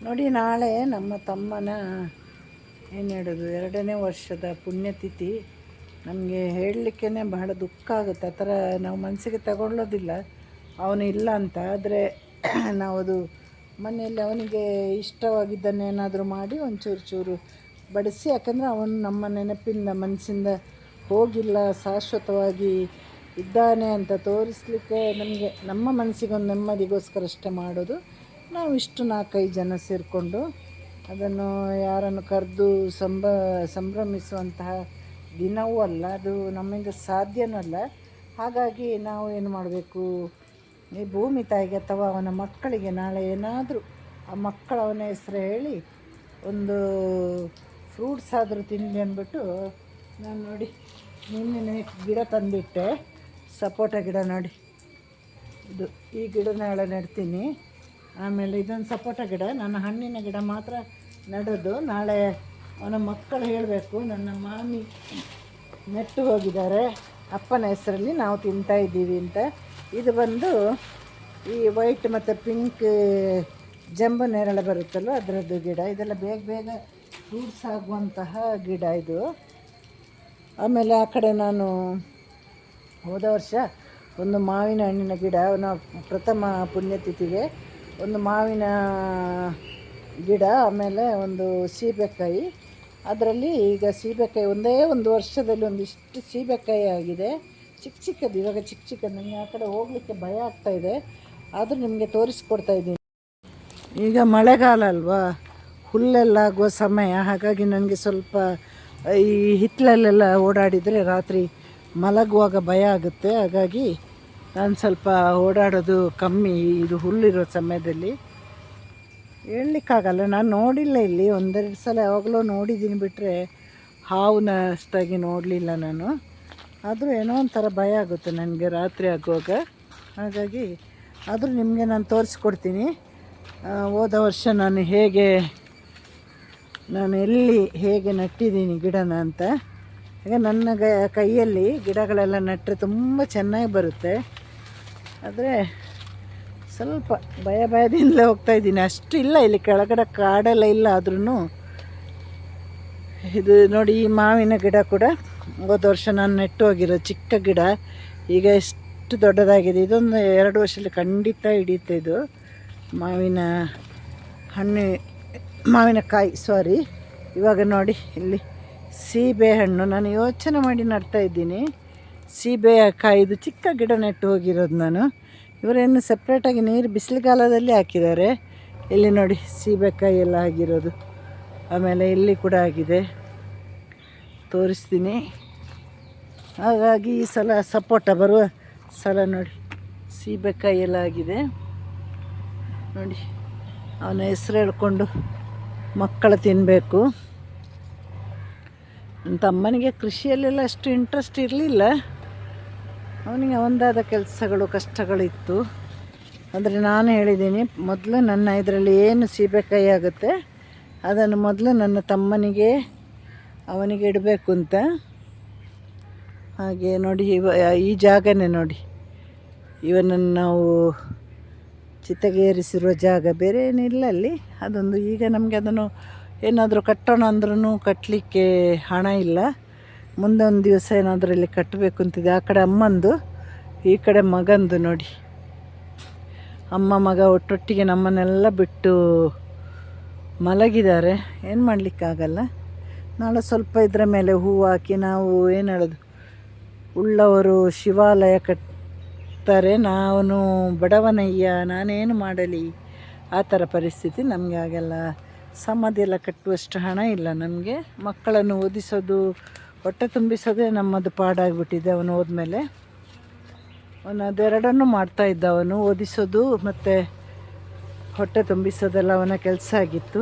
ನೋಡಿ, ನಾಳೆ ನಮ್ಮ ತಮ್ಮನ, ಏನು ಹೇಳೋದು, ಎರಡನೇ ವರ್ಷದ ಪುಣ್ಯತಿಥಿ. ನಮಗೆ ಹೇಳಲಿಕ್ಕೇ ಬಹಳ ದುಃಖ ಆಗುತ್ತೆ. ಆ ಥರ ನಾವು ಮನಸ್ಸಿಗೆ ತಗೊಳ್ಳೋದಿಲ್ಲ. ಅವನು ಇಲ್ಲ ಅಂತ. ಆದರೆ ನಾವು ಅದು ಮನೆಯಲ್ಲಿ ಅವನಿಗೆ ಇಷ್ಟವಾಗಿದ್ದನ್ನೇನಾದರೂ ಮಾಡಿ ಒಂಚೂರು ಚೂರು ಬಡಿಸಿ. ಯಾಕಂದರೆ ಅವನು ನಮ್ಮ ನೆನಪಿಂದ, ಮನಸ್ಸಿಂದ ಹೋಗಿಲ್ಲ, ಶಾಶ್ವತವಾಗಿ ಇದ್ದಾನೆ ಅಂತ ತೋರಿಸ್ಲಿಕ್ಕೆ ನಮಗೆ, ನಮ್ಮ ಮನಸ್ಸಿಗೊಂದು ನೆಮ್ಮದಿಗೋಸ್ಕರ ಅಷ್ಟೇ ಮಾಡೋದು. ನಾವು ಇಷ್ಟು ನಾಲ್ಕೈದು ಜನ ಸೇರಿಕೊಂಡು ಅದನ್ನು ಯಾರನ್ನು ಕರೆದು ಸಂಭ ಸಂಭ್ರಮಿಸುವಂತಹ ದಿನವೂ ಅಲ್ಲ, ಅದು ನಮ್ಮಿಂದ ಸಾಧ್ಯವೂ ಅಲ್ಲ. ಹಾಗಾಗಿ ನಾವು ಏನು ಮಾಡಬೇಕು? ಈ ಭೂಮಿ ತಾಯಿಗೆ ಅಥವಾ ಅವನ ಮಕ್ಕಳಿಗೆ ನಾಳೆ ಏನಾದರೂ ಆ ಮಕ್ಕಳ ಅವನ ಹೆಸರು ಹೇಳಿ ಒಂದು ಫ್ರೂಟ್ಸ್ ಆದರೂ ತಿನ್ನಲಿ ಅಂದ್ಬಿಟ್ಟು ನಾನು ನೋಡಿ ನಿನ್ನೆ ಗಿಡ ತಂದಿಟ್ಟೆ. ಸಪೋಟ ಗಿಡ ನೋಡಿ. ಇದು ಈ ಗಿಡ ನಾಳೆ ನೆಡ್ತೀನಿ. ಆಮೇಲೆ ಇದೊಂದು ಸಪೋಟ ಗಿಡ, ನನ್ನ ಹಣ್ಣಿನ ಗಿಡ ಮಾತ್ರ ನಡೆದು. ನಾಳೆ ಅವನ ಮಕ್ಕಳು ಹೇಳಬೇಕು, ನನ್ನ ಮಾಮಿ ನೆಟ್ಟು ಹೋಗಿದ್ದಾರೆ. ಅಪ್ಪನ ಹೆಸರಲ್ಲಿ ನಾವು ತಿಂತಾ ಇದ್ದೀವಿ ಅಂತ. ಇದು ಬಂದು ಈ ವೈಟ್ ಮತ್ತು ಪಿಂಕ್ ಜಂಬು ನೇರಳೆ ಬರುತ್ತಲ್ಲ ಅದರದ್ದು ಗಿಡ. ಇದೆಲ್ಲ ಬೇಗ ಬೇಗ ಫ್ರೂಟ್ಸ್ ಆಗುವಂತಹ ಗಿಡ ಇದು. ಆಮೇಲೆ ಆ ಕಡೆ ನಾನು ಹೋದ ವರ್ಷ ಒಂದು ಮಾವಿನ ಹಣ್ಣಿನ ಗಿಡ, ಅವನ ಪ್ರಥಮ ಪುಣ್ಯತಿಥಿಗೆ ಒಂದು ಮಾವಿನ ಗಿಡ, ಆಮೇಲೆ ಒಂದು ಸೀಬೆಕಾಯಿ. ಅದರಲ್ಲಿ ಈಗ ಸೀಬೆಕಾಯಿ ಒಂದೇ ಒಂದು ವರ್ಷದಲ್ಲಿ ಒಂದಿಷ್ಟು ಸೀಬೆಕಾಯಿ ಆಗಿದೆ. ಚಿಕ್ಕ ಚಿಕ್ಕದು, ಇವಾಗ ಚಿಕ್ಕ ಚಿಕ್ಕದು. ನನಗೆ ಆ ಕಡೆ ಹೋಗಲಿಕ್ಕೆ ಭಯ ಆಗ್ತಾ ಇದೆ. ಆದರೂ ನಿಮಗೆ ತೋರಿಸ್ಕೊಡ್ತಾ ಇದ್ದೀನಿ. ಈಗ ಮಳೆಗಾಲ ಅಲ್ವಾ? ಹುಲ್ಲೆಲ್ಲ ಆಗುವ ಸಮಯ. ಹಾಗಾಗಿ ನನಗೆ ಸ್ವಲ್ಪ ಈ ಹಿತ್ತಲಲ್ಲೆಲ್ಲ ಓಡಾಡಿದರೆ ರಾತ್ರಿ ಮಲಗುವಾಗ ಭಯ ಆಗುತ್ತೆ. ಹಾಗಾಗಿ ನಾನು ಸ್ವಲ್ಪ ಓಡಾಡೋದು ಕಮ್ಮಿ, ಇದು ಹುಲ್ಲಿರೋ ಸಮಯದಲ್ಲಿ. ಹೇಳಲಿಕ್ಕಾಗಲ್ಲ, ನಾನು ನೋಡಿಲ್ಲ ಇಲ್ಲಿ. ಒಂದೆರಡು ಸಲ ಯಾವಾಗಲೂ ನೋಡಿದ್ದೀನಿ ಬಿಟ್ಟರೆ ಹಾವನ್ನ ಅಷ್ಟಾಗಿ ನೋಡಲಿಲ್ಲ ನಾನು. ಆದರೂ ಏನೋ ಒಂಥರ ಭಯ ಆಗುತ್ತೆ ನನಗೆ ರಾತ್ರಿ ಆಗುವಾಗ. ಹಾಗಾಗಿ ಆದರೂ ನಿಮಗೆ ನಾನು ತೋರಿಸ್ಕೊಡ್ತೀನಿ. ಹೋದ ವರ್ಷ ನಾನು ಹೇಗೆ, ನಾನು ಎಲ್ಲಿ ಹೇಗೆ ನಟ್ಟಿದ್ದೀನಿ ಗಿಡನ ಅಂತ. ಈಗ ನನ್ನ ಕೈಯಲ್ಲಿ ಗಿಡಗಳೆಲ್ಲ ನೆಟ್ಟರೆ ತುಂಬ ಚೆನ್ನಾಗಿ ಬರುತ್ತೆ. ಆದರೆ ಸ್ವಲ್ಪ ಭಯ ಭಯದಿಂದಲೇ ಹೋಗ್ತಾ ಇದ್ದೀನಿ. ಅಷ್ಟು ಇಲ್ಲ ಇಲ್ಲಿ ಕೆಳಗಡೆ ಕಾಡೆಲ್ಲ ಇಲ್ಲ ಆದ್ರೂ ಇದು ನೋಡಿ ಈ ಮಾವಿನ ಗಿಡ ಕೂಡ ಹೋದ ವರ್ಷ ನಾನು ನೆಟ್ಟು ಹೋಗಿರೋ ಚಿಕ್ಕ ಗಿಡ. ಈಗ ಎಷ್ಟು ದೊಡ್ಡದಾಗಿದೆ. ಇದೊಂದು ಎರಡು ವರ್ಷದಲ್ಲಿ ಖಂಡಿತ ಹಿಡಿಯುತ್ತೆ ಇದು. ಮಾವಿನ ಹಣ್ಣು ಮಾವಿನಕಾಯಿ ಸಾರಿ ಇವಾಗ ನೋಡಿ ಇಲ್ಲಿ ಸೀಬೆ ಹಣ್ಣು. ನಾನು ಯೋಚನೆ ಮಾಡಿ ನಡ್ತಾ ಇದ್ದೀನಿ. ಸೀಬೆಯ ಕಾಯಿದು ಚಿಕ್ಕ ಗಿಡ ನೆಟ್ಟು ಹೋಗಿರೋದು ನಾನು. ಇವರೇನು ಸಪ್ರೇಟಾಗಿ ನೀರು ಬಿಸಿಲುಗಾಲದಲ್ಲಿ ಹಾಕಿದ್ದಾರೆ. ಇಲ್ಲಿ ನೋಡಿ ಸೀಬೆಕಾಯಿ ಎಲ್ಲ ಆಗಿರೋದು. ಆಮೇಲೆ ಇಲ್ಲಿ ಕೂಡ ಆಗಿದೆ. ತೋರಿಸ್ತೀನಿ. ಹಾಗಾಗಿ ಈ ಸಲ ಸಪೋಟ ಬರುವ ಸಲ ನೋಡಿ. ಸೀಬೆಕಾಯಿ ಎಲ್ಲ ಆಗಿದೆ. ನೋಡಿ, ಅವನ ಹೆಸರು ಹೇಳ್ಕೊಂಡು ಮಕ್ಕಳು ತಿನ್ನಬೇಕು ಅಂತ ತಮ್ಮನಿಗೆ ಕೃಷಿಯಲ್ಲೆಲ್ಲ ಅಷ್ಟು ಇಂಟ್ರೆಸ್ಟ್ ಇರಲಿಲ್ಲ. ಅವನಿಗೆ ಒಂದಾದ ಕೆಲಸಗಳು, ಕಷ್ಟಗಳಿತ್ತು. ಅಂದರೆ ನಾನು ಹೇಳಿದ್ದೀನಿ, ಮೊದಲು ನನ್ನ ಇದರಲ್ಲಿ ಏನು ಸೀಬೆಕಾಯಿ ಆಗುತ್ತೆ, ಅದನ್ನು ಮೊದಲು ನನ್ನ ತಮ್ಮನಿಗೆ, ಅವನಿಗೆ ಇಡಬೇಕು ಅಂತ. ಹಾಗೆ ನೋಡಿ, ಇವ, ಈ ಜಾಗನೇ ನೋಡಿ. ಇವನನ್ನು ನಾವು ಚಿತ್ತಗೇರಿಸಿರುವ ಜಾಗ, ಬೇರೆ ಏನಿಲ್ಲ ಅಲ್ಲಿ. ಅದೊಂದು, ಈಗ ನಮಗೆ ಅದನ್ನು ಏನಾದರೂ ಕಟ್ಟೋಣ ಅಂದ್ರೂ ಕಟ್ಟಲಿಕ್ಕೆ ಹಣ ಇಲ್ಲ. ಮುಂದೆ ಒಂದು ದಿವಸ ಏನಾದರೂ ಇಲ್ಲಿ ಕಟ್ಟಬೇಕು ಅಂತಿದೆ. ಆ ಕಡೆ ಅಮ್ಮಂದು, ಈ ಕಡೆ ಮಗಂದು ನೋಡಿ. ಅಮ್ಮ ಮಗ ಒಟ್ಟೊಟ್ಟಿಗೆ ನಮ್ಮನ್ನೆಲ್ಲ ಬಿಟ್ಟು ಮಲಗಿದ್ದಾರೆ. ಏನು ಮಾಡಲಿಕ್ಕಾಗಲ್ಲ. ನಾಳೆ ಸ್ವಲ್ಪ ಇದರ ಮೇಲೆ ಹೂ ಹಾಕಿ ನಾವು ಏನು ಹೇಳೋದು? ಉಳ್ಳವರು ಶಿವಾಲಯ ಕಟ್ತಾರೆ. ನಾನು ಬಡವನಯ್ಯ, ನಾನೇನು ಮಾಡಲಿ? ಆ ಥರ ಪರಿಸ್ಥಿತಿ ನಮಗೆ ಆಗೆಲ್ಲ ಸಮಾಧಿ ಎಲ್ಲ ಕಟ್ಟುವಷ್ಟು ಹಣ ಇಲ್ಲ ನಮಗೆ. ಮಕ್ಕಳನ್ನು ಓದಿಸೋದು ಹೊಟ್ಟೆ ತುಂಬಿಸೋದೇ ನಮ್ಮದು ಪಾಡಾಗಿಬಿಟ್ಟಿದೆ ಅವನು ಹೋದ್ಮೇಲೆ. ಅವನು ಅದೆರಡನ್ನು ಮಾಡ್ತಾ ಇದ್ದ ಅವನು, ಓದಿಸೋದು ಮತ್ತು ಹೊಟ್ಟೆ ತುಂಬಿಸೋದೆಲ್ಲ ಅವನ ಕೆಲಸ ಆಗಿತ್ತು.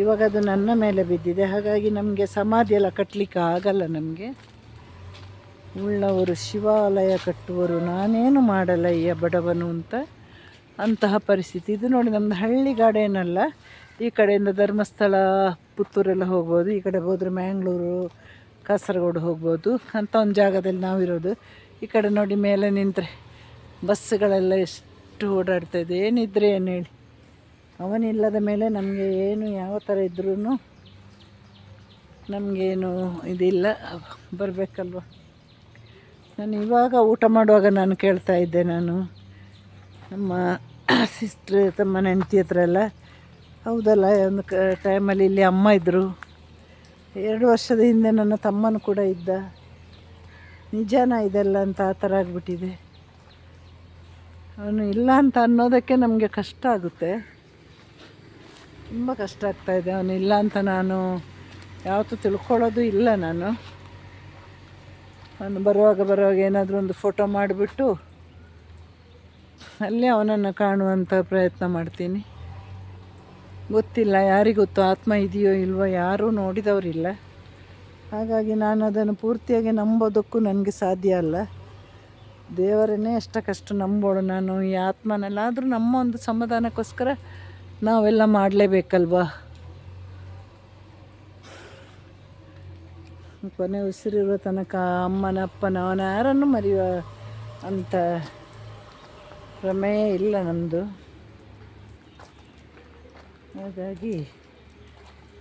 ಇವಾಗ ಅದು ನನ್ನ ಮೇಲೆ ಬಿದ್ದಿದೆ, ಹಾಗಾಗಿ ನಮಗೆ ಸಮಾಧಿ ಎಲ್ಲ ಕಟ್ಟಲಿಕ್ಕೆ ಆಗಲ್ಲ ನಮಗೆ. ಉಳ್ಳವರು, ಶಿವಾಲಯ ಕಟ್ಟುವರು ನಾನೇನು ಮಾಡಲಯ್ಯ ಬಡವನು ಅಂತ, ಅಂತಹ ಪರಿಸ್ಥಿತಿ. ಇದು ನೋಡಿ ನಮ್ಮದು ಹಳ್ಳಿ ಗಾಡೇನಲ್ಲ ಈ ಕಡೆಯಿಂದ ಧರ್ಮಸ್ಥಳ ಪುತ್ತೂರೆಲ್ಲ ಹೋಗ್ಬೋದು, ಈ ಕಡೆ ಹೋದರೆ ಮ್ಯಾಂಗ್ಳೂರು ಕಾಸರಗೋಡು ಹೋಗ್ಬೋದು. ಅಂಥ ಒಂದು ಜಾಗದಲ್ಲಿ ನಾವಿರೋದು ಈ ಕಡೆ ನೋಡಿ ಮೇಲೆ ನಿಂತರೆ ಬಸ್ಸುಗಳೆಲ್ಲ ಎಷ್ಟು ಓಡಾಡ್ತಾಯಿದೆ ಏನಿದ್ರೆ ಏನು ಹೇಳಿ. ಅವನಿಲ್ಲದ ಮೇಲೆ ನಮಗೆ ಏನು ಯಾವ ಥರ ಇದ್ರೂ ನಮಗೇನು ಇದಿಲ್ಲ. ಬರಬೇಕಲ್ವ. ನಾನು ಇವಾಗ ಊಟ ಮಾಡುವಾಗ ನಾನು ಕೇಳ್ತಾ ಇದ್ದೆ ನಾನು. ನಮ್ಮ ಸಿಸ್ಟ್ರ್ ತಮ್ಮ ನೆಂಟಿ ಹತ್ರ ಎಲ್ಲ. ಹೌದಲ್ಲ, ಒಂದು ಕ ಟೈಮಲ್ಲಿ ಇಲ್ಲಿ ಅಮ್ಮ ಇದ್ದರು ಎರಡು ವರ್ಷದ ಹಿಂದೆ ನನ್ನ ತಮ್ಮನು ಕೂಡ ಇದ್ದ. ನಿಜಾನ ಇದೆಲ್ಲ ಅಂತ ಆ ಥರ ಆಗಿಬಿಟ್ಟಿದೆ. ಅವನು ಇಲ್ಲ ಅಂತ ಅನ್ನೋದಕ್ಕೆ ನಮಗೆ ಕಷ್ಟ ಆಗುತ್ತೆ. ತುಂಬ ಕಷ್ಟ ಆಗ್ತಾಯಿದೆ ಅವನು ಇಲ್ಲ ಅಂತ ನಾನು ಯಾವತ್ತೂ ತಿಳ್ಕೊಳ್ಳೋದು ಇಲ್ಲ ನಾನು. ಅವನು ಬರುವಾಗ ಬರುವಾಗ ಏನಾದರೂ ಒಂದು ಫೋಟೋ ಮಾಡಿಬಿಟ್ಟು ಅಲ್ಲೇ ಅವನನ್ನು ಕಾಣುವಂಥ ಪ್ರಯತ್ನ ಮಾಡ್ತೀನಿ. ಗೊತ್ತಿಲ್ಲ ಯಾರಿಗೊತ್ತು ಆತ್ಮ ಇದೆಯೋ ಇಲ್ವೋ, ಯಾರೂ ನೋಡಿದವರಿಲ್ಲ. ಹಾಗಾಗಿ ನಾನು ಅದನ್ನು ಪೂರ್ತಿಯಾಗಿ ನಂಬೋದಕ್ಕೂ ನನಗೆ ಸಾಧ್ಯ ಅಲ್ಲ. ದೇವರನ್ನೇ ಅಷ್ಟಕ್ಕಷ್ಟು ನಂಬೋಳು ನಾನು, ಈ ಆತ್ಮನಲ್ಲಾದರೂ ನಮ್ಮ ಒಂದು ಸಮಾಧಾನಕ್ಕೋಸ್ಕರ ನಾವೆಲ್ಲ ಮಾಡಲೇಬೇಕಲ್ವಾ? ಕೊನೆ ಉಸಿರಿರೋ ತನಕ ಅಮ್ಮನ ಅಪ್ಪನ ಅವನ ಯಾರನ್ನು ಮರೆಯುವ ಅಂತ ಪ್ರಮೇಯ ಇಲ್ಲ ನಮ್ಮದು ಹಾಗಾಗಿ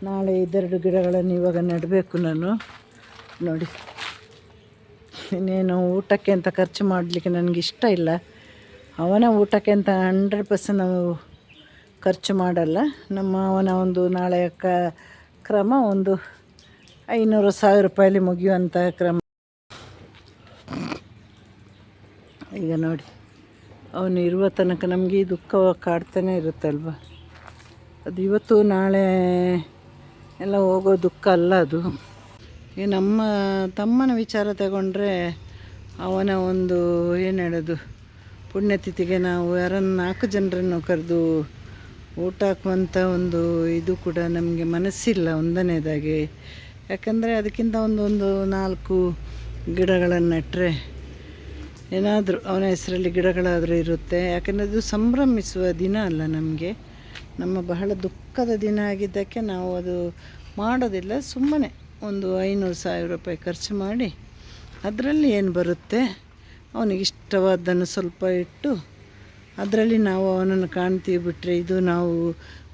ನಾಳೆ ಇದೆರಡು ಗಿಡಗಳನ್ನು ಇವಾಗ ನೆಡಬೇಕು ನಾನು. ನೋಡಿ, ಇನ್ನೇನು ಊಟಕ್ಕೆ ಅಂತ ಖರ್ಚು ಮಾಡಲಿಕ್ಕೆ ನನಗೆ ಇಷ್ಟ ಇಲ್ಲ. ಅವನ ಊಟಕ್ಕೆ ಅಂತ ಹಂಡ್ರೆಡ್ ಪರ್ಸೆಂಟ್ ನಾವು ಖರ್ಚು ಮಾಡಲ್ಲ. ನಮ್ಮ ಅವನ ಒಂದು ನಾಳೆ ಕ, ಕ್ರಮ ಒಂದು ಐನೂರು ಸಾವಿರ ರೂಪಾಯಲ್ಲಿ ಮುಗಿಯುವಂಥ ಕ್ರಮ. ಈಗ ನೋಡಿ, ಅವನು ಇರುವ ತನಕ ನಮಗೆ ದುಃಖ ಕಾಡ್ತಾನೆ ಇರುತ್ತಲ್ವ? ಅದು ಇವತ್ತು ನಾಳೆ ಎಲ್ಲ ಹೋಗೋ ದುಃಖ ಅಲ್ಲ ಅದು. ಈ ನಮ್ಮ ತಮ್ಮನ ವಿಚಾರ ತಗೊಂಡ್ರೆ ಅವನ ಒಂದು ಏನು ಹೇಳೋದು, ಪುಣ್ಯತಿಥಿಗೆ ನಾವು ಯಾರನ್ನು ನಾಲ್ಕು ಜನರನ್ನು ಕರೆದು ಊಟ ಹಾಕುವಂಥ ಒಂದು ಇದು ಕೂಡ ನಮಗೆ ಮನಸ್ಸಿಲ್ಲ ಒಂದನೇದಾಗಿ. ಯಾಕಂದರೆ ಅದಕ್ಕಿಂತ ಒಂದೊಂದು ನಾಲ್ಕು ಗಿಡಗಳನ್ನು ನೆಟ್ಟರೆ ಏನಾದರೂ ಅವನ ಹೆಸರಲ್ಲಿ ಗಿಡಗಳಾದರೂ ಇರುತ್ತೆ. ಯಾಕಂದರೆ ಅದು ಸಂಭ್ರಮಿಸುವ ದಿನ ಅಲ್ಲ ನಮಗೆ. ನಮ್ಮ ಬಹಳ ದುಃಖದ ದಿನ ಆಗಿದ್ದಕ್ಕೆ ನಾವು ಅದು ಮಾಡೋದಿಲ್ಲ, ಸುಮ್ಮನೆ ಒಂದು ಐನೂರು ಸಾವಿರ ರೂಪಾಯಿ ಖರ್ಚು ಮಾಡಿ ಅದರಲ್ಲಿ ಏನು ಬರುತ್ತೆ? ಅವನಿಗೆ ಇಷ್ಟವಾದ್ದನ್ನು ಸ್ವಲ್ಪ ಇಟ್ಟು ಅದರಲ್ಲಿ ನಾವು ಅವನನ್ನು ಕಾಣ್ತೀವಿ ಬಿಟ್ಟರೆ ಇದು ನಾವು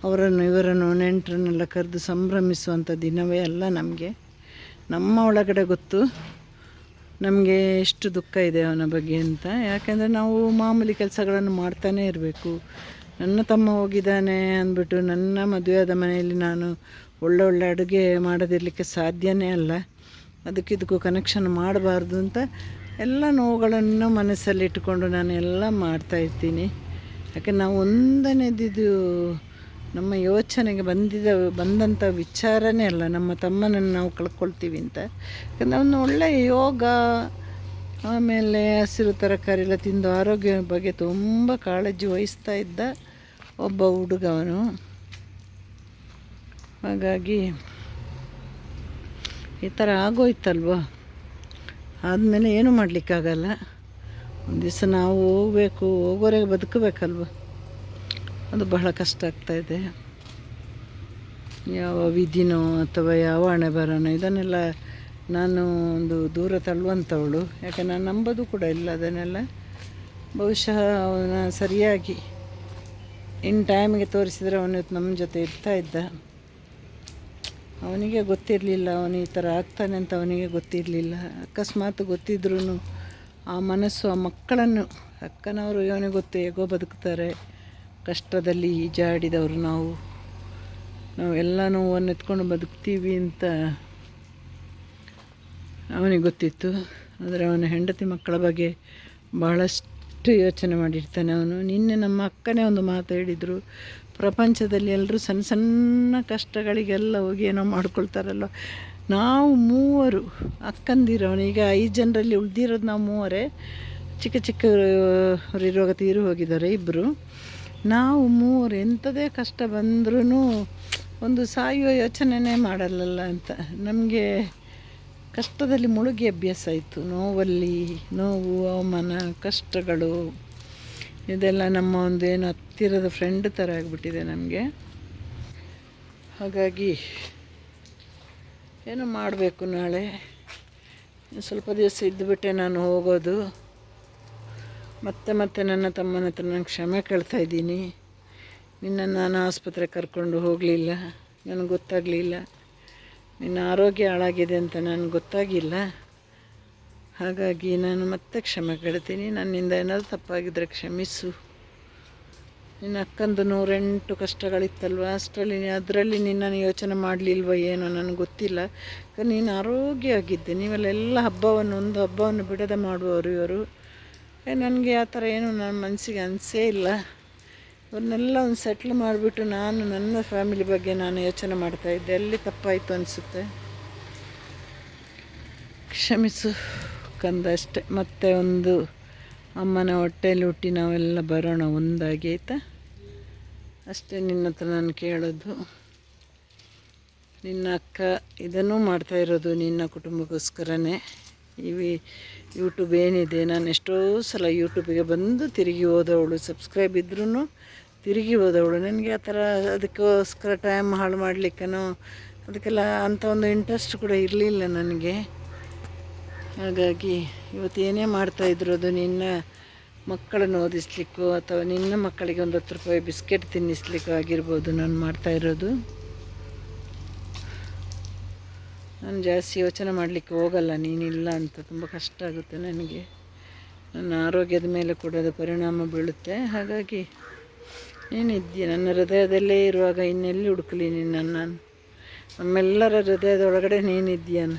ಅವರನ್ನು, ಇವರನ್ನು, ನೆಂಟರನ್ನೆಲ್ಲ ಕರೆದು ಸಂಭ್ರಮಿಸುವಂಥ ದಿನವೇ ಅಲ್ಲ ನಮಗೆ. ನಮ್ಮ ಒಳಗಡೆ ಗೊತ್ತು ನಮಗೆ ಎಷ್ಟು ದುಃಖ ಇದೆ ಅವನ ಬಗ್ಗೆ ಅಂತ. ಯಾಕೆಂದರೆ ನಾವು ಮಾಮೂಲಿ ಕೆಲಸಗಳನ್ನು ಮಾಡ್ತಾನೇ ಇರಬೇಕು. ನನ್ನ ತಮ್ಮ ಹೋಗಿದ್ದಾನೆ ಅಂದ್ಬಿಟ್ಟು ನನ್ನ ಮದುವೆಯಾದ ಮನೆಯಲ್ಲಿ ನಾನು ಒಳ್ಳೆ ಒಳ್ಳೆ ಅಡುಗೆ ಮಾಡದಿರಲಿಕ್ಕೆ ಸಾಧ್ಯನೇ ಅಲ್ಲ. ಅದಕ್ಕಿದಕ್ಕೂ ಕನೆಕ್ಷನ್ ಮಾಡಬಾರ್ದು ಅಂತ ಎಲ್ಲ ನೋವುಗಳನ್ನು ಮನಸ್ಸಲ್ಲಿ ಇಟ್ಟುಕೊಂಡು ನಾನು ಎಲ್ಲ ಮಾಡ್ತಾಯಿರ್ತೀನಿ ಯಾಕೆ ನಾವು ಒಂದನೇದಿದು ನಮ್ಮ ಯೋಚನೆಗೆ ಬಂದಿದ, ಬಂದಂಥ ವಿಚಾರನೇ ಅಲ್ಲ. ನಮ್ಮ ತಮ್ಮನನ್ನು ನಾವು ಕಳ್ಕೊಳ್ತೀವಿ ಅಂತ. ಯಾಕಂದರೆ ಅವನು ಒಳ್ಳೆಯ ಯೋಗ ಆಮೇಲೆ ಹಸಿರು ತರಕಾರಿ ಎಲ್ಲ ತಿಂದು ಆರೋಗ್ಯ ಬಗ್ಗೆ ತುಂಬ ಕಾಳಜಿ ವಹಿಸ್ತಾ ಇದ್ದ ಒಬ್ಬ ಹುಡುಗವನು ಹಾಗಾಗಿ ಈ ಥರ ಆಗೋಯ್ತಲ್ವ? ಆದಮೇಲೆ ಏನೂ ಮಾಡಲಿಕ್ಕಾಗಲ್ಲ? ಒಂದು ದಿವಸ ನಾವು ಹೋಗಬೇಕು, ಹೋಗೋರೆಗೆ ಬದುಕಬೇಕಲ್ವ? ಅದು ಬಹಳ ಕಷ್ಟ ಆಗ್ತಾಯಿದೆ ಯಾವ ವಿಧಿನೋ ಅಥವಾ ಯಾವ ಹಣೆ ಬರೋನೋ ಇದನ್ನೆಲ್ಲ ನಾನು ಒಂದು ದೂರ ತಳ್ಳುವಂಥವಳು ಯಾಕೆ ನಾನು ನಂಬೋದು ಕೂಡ ಇಲ್ಲ ಅದನ್ನೆಲ್ಲ. ಬಹುಶಃ ಅವನ ಸರಿಯಾಗಿ ಇನ್ ಟೈಮಿಗೆ ತೋರಿಸಿದರೆ ಅವನು ನಮ್ಮ ಜೊತೆ ಇರ್ತಾ ಇದ್ದ. ಅವನಿಗೆ ಗೊತ್ತಿರಲಿಲ್ಲ, ಅವನು ಈ ಥರ ಆಗ್ತಾನೆ ಅಂತ ಅವನಿಗೆ ಗೊತ್ತಿರಲಿಲ್ಲ. ಅಕಸ್ಮಾತ್ ಗೊತ್ತಿದ್ರೂ ಆ ಮನಸ್ಸು, ಆ ಮಕ್ಕಳನ್ನು ಅಕ್ಕನವರು ಇವನಿಗೆ ಗೊತ್ತು ಹೇಗೋ ಬದುಕ್ತಾರೆ. ಕಷ್ಟದಲ್ಲಿ ಈಜಾಡಿದವರು ನಾವು. ನಾವು ಎಲ್ಲ ನೋವನ್ನು ಎತ್ಕೊಂಡು ಬದುಕ್ತೀವಿ ಅಂತ ಅವನಿಗೆ ಗೊತ್ತಿತ್ತು. ಆದರೆ ಅವನ ಹೆಂಡತಿ ಮಕ್ಕಳ ಬಗ್ಗೆ ಬಹಳಷ್ಟು ಯೋಚನೆ ಮಾಡಿರ್ತಾನೆ ಅವನು. ನಿನ್ನೆ ನಮ್ಮ ಅಕ್ಕನೇ ಒಂದು ಮಾತು ಹೇಳಿದರು, ಪ್ರಪಂಚದಲ್ಲಿ ಎಲ್ಲರೂ ಸಣ್ಣ ಸಣ್ಣ ಕಷ್ಟಗಳಿಗೆಲ್ಲ ಹೋಗಿ ಏನೋ ಮಾಡ್ಕೊಳ್ತಾರಲ್ಲ ನಾವು ಮೂವರು, ಅಕ್ಕಂದಿರೋನು. ಈಗ ಐದು ಜನರಲ್ಲಿ ಉಳಿದಿರೋದು ನಾವು ಮೂವರೇ. ಚಿಕ್ಕ ಚಿಕ್ಕ ಇರುವಾಗ ತೀರು ಹೋಗಿದ್ದಾರೆ ಇಬ್ಬರು ನಾವು ಮೂವರು, ಎಂಥದೇ ಕಷ್ಟ ಬಂದ್ರೂ ಒಂದು ಸಾಯುವ ಯೋಚನೆನೇ ಮಾಡಲ್ಲಲ್ಲ ಅಂತ. ನಮಗೆ ಕಷ್ಟದಲ್ಲಿ ಮುಳುಗಿ ಅಭ್ಯಾಸ ಆಯಿತು. ನೋವಲ್ಲಿ, ನೋವು, ಅವಮಾನ, ಕಷ್ಟಗಳು, ಇದೆಲ್ಲ ನಮ್ಮ ಒಂದು ಏನು ಹತ್ತಿರದ ಫ್ರೆಂಡ್ ಥರ ಆಗಿಬಿಟ್ಟಿದೆ ನಮಗೆ. ಹಾಗಾಗಿ ಏನು ಮಾಡಬೇಕು ನಾಳೆ. ಸ್ವಲ್ಪ ದಿವಸ ಇದ್ದುಬಿಟ್ಟೆ ನಾನು ಹೋಗೋದು. ಮತ್ತೆ ಮತ್ತೆ ನನ್ನ ತಮ್ಮನ ಹತ್ರ ನಾನು ಕ್ಷಮೆ ಕೇಳ್ತಾ ಇದ್ದೀನಿ. ನಿನ್ನನ್ನು ನಾನು ಆಸ್ಪತ್ರೆಗೆ ಕರ್ಕೊಂಡು ಹೋಗಲಿಲ್ಲ. ನನಗೆ ಗೊತ್ತಾಗಲಿಲ್ಲ. ನಿನ್ನ ಆರೋಗ್ಯ ಹಾಳಾಗಿದೆ ಅಂತ ನನಗೆ ಗೊತ್ತಾಗಿಲ್ಲ. ಹಾಗಾಗಿ ನಾನು ಮತ್ತೆ ಕ್ಷಮೆ ಕೇಳ್ತೀನಿ. ನನ್ನಿಂದ ಏನಾದರೂ ತಪ್ಪಾಗಿದ್ದರೆ ಕ್ಷಮಿಸು. ನಿನ್ನ ಅಕ್ಕಂದು ನೂರೆಂಟು ಕಷ್ಟಗಳಿತ್ತಲ್ವ? ಅಷ್ಟರಲ್ಲಿ ಅದರಲ್ಲಿ ನಿನ್ನನ್ನು ಯೋಚನೆ ಮಾಡಲಿಲ್ವ ಏನೋ ನನಗೆ ಗೊತ್ತಿಲ್ಲ. ನೀನು ಆರೋಗ್ಯವಾಗಿದ್ದೆ. ನೀವೆಲ್ಲ ಹಬ್ಬವನ್ನು, ಒಂದು ಹಬ್ಬವನ್ನು ಬಿಡದೆ ಮಾಡುವವರು ಇವರು. ನನಗೆ ಆ ಥರ ಏನು ನನ್ನ ಮನಸ್ಸಿಗೆ ಅನಿಸೇ ಇಲ್ಲ. ಅವ್ರನ್ನೆಲ್ಲ ಒಂದು ಸೆಟ್ಲ್ ಮಾಡಿಬಿಟ್ಟು ನಾನು ನನ್ನ ಫ್ಯಾಮಿಲಿ ಬಗ್ಗೆ ನಾನು ಯೋಚನೆ ಮಾಡ್ತಾಯಿದ್ದೆ ಎಲ್ಲಿ ತಪ್ಪಾಯಿತು ಅನಿಸುತ್ತೆ? ಕ್ಷಮಿಸು, ಕಂದ ಅಷ್ಟೇ. ಮತ್ತೆ ಒಂದು ಅಮ್ಮನ ಹೊಟ್ಟೆಯಲ್ಲಿ ಹುಟ್ಟಿ ನಾವೆಲ್ಲ ಬರೋಣ ಒಂದಾಗಿ ಆಯಿತಾ? ಅಷ್ಟೇ ನಿನ್ನ ಹತ್ರ ನಾನು ಕೇಳೋದು. ನಿನ್ನ ಅಕ್ಕ ಇದನ್ನೂ ಮಾಡ್ತಾ ಇರೋದು ನಿನ್ನ ಕುಟುಂಬಕ್ಕೋಸ್ಕರನೇ. ಇವಿ ಯೂಟ್ಯೂಬ್ ಏನಿದೆ, ನಾನು ಎಷ್ಟೋ ಸಲ ಯೂಟ್ಯೂಬಿಗೆ ಬಂದು ತಿರುಗಿ ಹೋದವಳು ಸಬ್ಸ್ಕ್ರೈಬ್ ಇದ್ರೂ ತಿರುಗಿ ಹೋದವಳು. ನನಗೆ ಆ ಥರ ಅದಕ್ಕೋಸ್ಕರ ಟೈಮ್ ಹಾಳು ಮಾಡಲಿಕ್ಕನೋ, ಅದಕ್ಕೆಲ್ಲ ಅಂಥ ಒಂದು ಇಂಟ್ರೆಸ್ಟ್ ಕೂಡ ಇರಲಿಲ್ಲ ನನಗೆ. ಹಾಗಾಗಿ ಇವತ್ತು ಏನೇ ಮಾಡ್ತಾಯಿದ್ರು ಅದು ನಿನ್ನ ಮಕ್ಕಳನ್ನು ಓದಿಸ್ಲಿಕ್ಕೋ ಅಥವಾ ನಿನ್ನ ಮಕ್ಕಳಿಗೆ ಒಂದು ಹತ್ತು ರೂಪಾಯಿ ಬಿಸ್ಕೆಟ್ ತಿನ್ನಿಸ್ಲಿಕ್ಕೋ ಆಗಿರ್ಬೋದು ನಾನು ಮಾಡ್ತಾ ಇರೋದು. ನಾನು ಜಾಸ್ತಿ ಯೋಚನೆ ಮಾಡಲಿಕ್ಕೆ ಹೋಗಲ್ಲ, ನೀನಿಲ್ಲ ಅಂತ. ತುಂಬ ಕಷ್ಟ ಆಗುತ್ತೆ ನನಗೆ. ನನ್ನ ಆರೋಗ್ಯದ ಮೇಲೆ ಕೂಡ ಅದು ಪರಿಣಾಮ ಬೀಳುತ್ತೆ. ಹಾಗಾಗಿ ನೀನಿದ್ದೀಯ ನನ್ನ ಹೃದಯದಲ್ಲೇ ಇರುವಾಗ ಇನ್ನೆಲ್ಲಿ ಹುಡುಕಲಿ ನಿನ್ನ ನಾನು? ನಮ್ಮೆಲ್ಲರ ಹೃದಯದ ಒಳಗಡೆ ನೀನಿದ್ದೀಯನ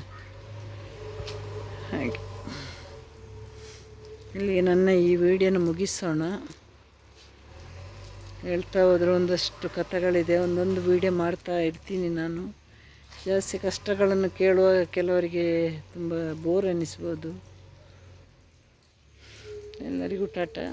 ಹಾಗೆ. ಇಲ್ಲಿಗೆ ನನ್ನ ಈ ವಿಡಿಯೋನ ಮುಗಿಸೋಣ. ಹೇಳ್ತಾ ಹೋದ್ರೆ ಒಂದಷ್ಟು ಕಥೆಗಳಿದೆ. ಒಂದೊಂದು ವಿಡಿಯೋ ಮಾಡ್ತಾ ಇರ್ತೀನಿ ನಾನು. ಜಾಸ್ತಿ ಕಷ್ಟಗಳನ್ನು ಕೇಳುವಾಗ ಕೆಲವರಿಗೆ ತುಂಬ ಬೋರ್ ಅನ್ನಿಸ್ಬೋದು. ಎಲ್ಲರಿಗೂ ಟಾಟಾ.